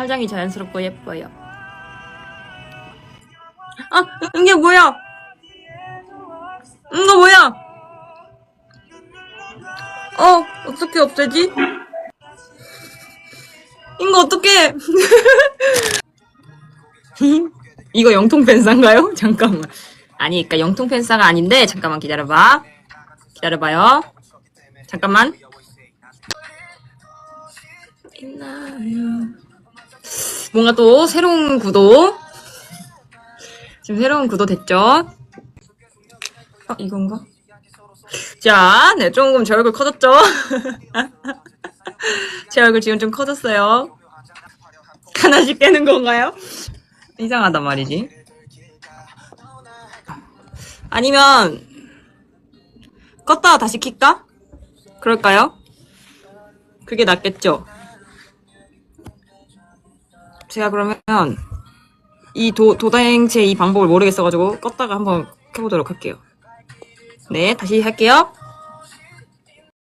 화장이 자연스럽고 예뻐요. 아, 이게 뭐야? 이거 뭐야? 어, 어떻게 없애지? 이거 어떻게? 이거 영통 펜사인가요? 잠깐만. 아니, 그니까 영통 펜사가 아닌데, 잠깐만 기다려봐. 기다려봐요. 잠깐만. 있나요? 뭔가 또 새로운 구도. 지금 새로운 구도 됐죠? 어, 이건가? 자, 네, 조금 제 얼굴 커졌죠? 제 얼굴 지금 좀 커졌어요. 하나씩 깨는 건가요? 이상하단 말이지. 아니면, 껐다가 다시 킬까? 그럴까요? 그게 낫겠죠? 제가 그러면, 이 도, 도다행체 이 방법을 모르겠어가지고, 껐다가 한번 켜보도록 할게요. 네, 다시 할게요.